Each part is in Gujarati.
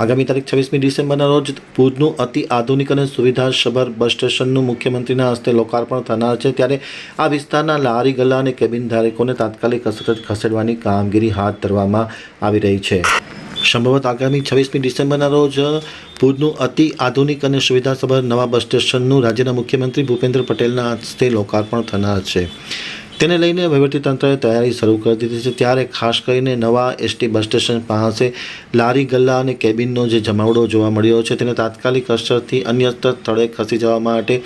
આગામી તારીખ છવ્વીસમી ડિસેમ્બરના રોજ ભુજનું અતિ આધુનિક અને સુવિધાસભર બસ સ્ટેશનનું મુખ્યમંત્રીના હસ્તે લોકાર્પણ થનાર છે. ત્યારે આ વિસ્તારના લારી, ગલ્લા અને કેબિન ધારકોને તાત્કાલિક અસરથી ખસેડવાની કામગીરી હાથ ધરવામાં આવી રહી છે. સંભવત આગામી છવ્વીસમી ડિસેમ્બરના રોજ ભુજનું અતિ આધુનિક અને સુવિધાસભર નવા બસ સ્ટેશનનું રાજ્યના મુખ્યમંત્રી ભૂપેન્દ્ર પટેલના હસ્તે લોકાર્પણ થનાર છે. તેને લઈને વહીવટીતંત્રએ તૈયારી શરૂ કરી દીધી છે. ત્યારે ખાસ કરીને નવા એસટી બસ સ્ટેશન પાસે લારી, ગલ્લા અને કેબિનનો જે જમાવડો જોવા મળ્યો છે, તેને તાત્કાલિક અસરથી અન્યત્ર સ્થળે ખસી જવા માટે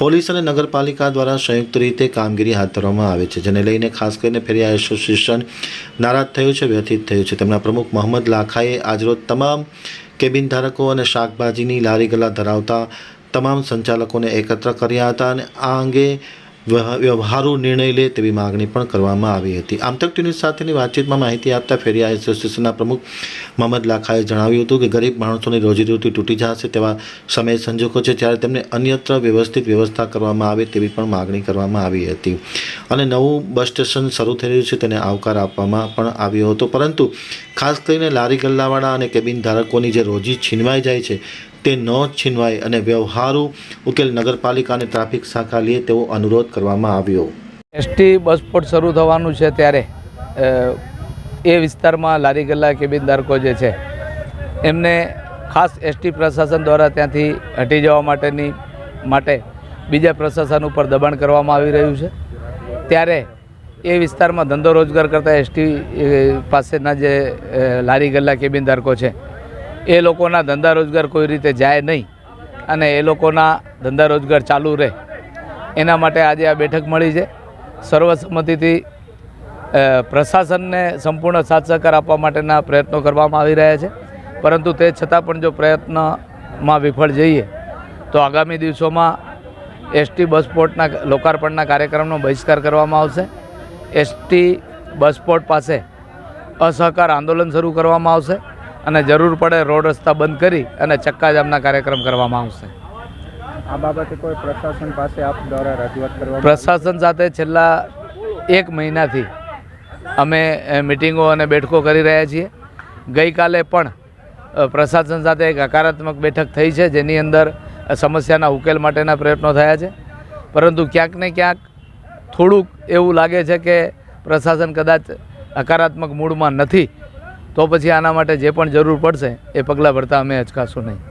પોલીસ અને નગરપાલિકા દ્વારા સંયુક્ત રીતે કામગીરી હાથ ધરવામાં આવે છે, જેને લઈને ખાસ કરીને ફેરિયા એસોસિએશન નારાજ થયું છે, વ્યથિત થયું છે. તેમના પ્રમુખ મોહમ્મદ લાખાએ આજરોજ તમામ કેબિન ધારકો અને શાકભાજીની લારી, ગલ્લા ધરાવતા તમામ સંચાલકોને એકત્ર કર્યા હતા અને આ અંગે વ્યવહારુ નિર્ણય લે તેવી માગણી પણ કરવામાં આવી હતી. આમતક ન્યૂઝ સાથેની વાતચીતમાં માહિતી આપતા ફેરિયા એસોસિએશનના પ્રમુખ મોહમ્મદ લાખાએ જણાવ્યું હતું કે ગરીબ માણસોની રોજીરોટી તૂટી જશે તેવા સમય સંજોગો છે ત્યારે તેમને અન્યત્ર વ્યવસ્થિત વ્યવસ્થા કરવામાં આવે તેવી પણ માગણી કરવામાં આવી હતી. અને નવું બસ સ્ટેશન શરૂ થઈ રહ્યું છે તેને આવકાર આપવામાં પણ આવ્યો હતો. પરંતુ ખાસ કરીને લારી ગલ્લાવાળા અને કેબિન ધારકોની જે રોજી છીનવાઈ જાય છે તે ન છીનવાય અને વ્યવહારુ ઉકેલ નગરપાલિકા ટ્રાફિક શાખા લે તેવો અનુરોધ કરવામાં આવ્યો. એસટી બસ પોર્ટ શરૂ થવાનું છે ત્યારે એ વિસ્તારમાં લારી ગલ્લા કેબિનધારકો જે છે, એમને ખાસ એસટી પ્રશાસન દ્વારા ત્યાંથી હટી જવા માટેની, માટે બીજા પ્રશાસન ઉપર દબાણ કરવામાં આવી રહ્યું છે. ત્યારે એ વિસ્તારમાં ધંધો રોજગાર કરતા એસટી પાસેના જે લારી ગલ્લા કેબિનધારકો છે એ લોકોના ધંધા રોજગાર કોઈ રીતે જાય નહીં અને એ લોકોના ધંધા રોજગાર ચાલુ રહે. એના માટે આજે આ બેઠક મળી છે. સર્વસંમતિથી પ્રશાસનને સંપૂર્ણ સાથ સહકાર આપવા માટેના પ્રયત્નો કરવામાં આવી રહ્યા છે. પરંતુ તે છતાં પણ જો પ્રયત્નમાં વિફળ જઈએ, તો આગામી દિવસોમાં એસટી બસ પોર્ટના લોકાર્પણના કાર્યક્રમનો બહિષ્કાર કરવામાં આવશે. એસટી બસ પોર્ટ પાસે અસહકાર આંદોલન શરૂ કરવામાં આવશે. અને જરૂર પડે રોડ રસ્તા બંધ કરી અને ચક્કાજામના કાર્યક્રમ કરવામાં આવશે. આ બાબતે કોઈ પ્રશાસન પાસે આપ દ્વારા રજૂઆત કરવા પ્રશાસન સાથે છેલ્લા એક મહિનાથી અમે મિટિંગો અને બેઠકો કરી રહ્યા છીએ. ગઈકાલે પણ પ્રશાસન સાથે એક હકારાત્મક બેઠક થઈ છે જેની અંદર સમસ્યાના ઉકેલ માટેના પ્રયત્નો થયા છે. પરંતુ ક્યાંક ને ક્યાંક થોડુંક એવું લાગે છે કે પ્રશાસન કદાચ હકારાત્મક મૂડમાં નથી. તો પછી આના માટે જે પણ જરૂર પડશે એ પગલાં ભરતા અમે અચકાશું નહીં.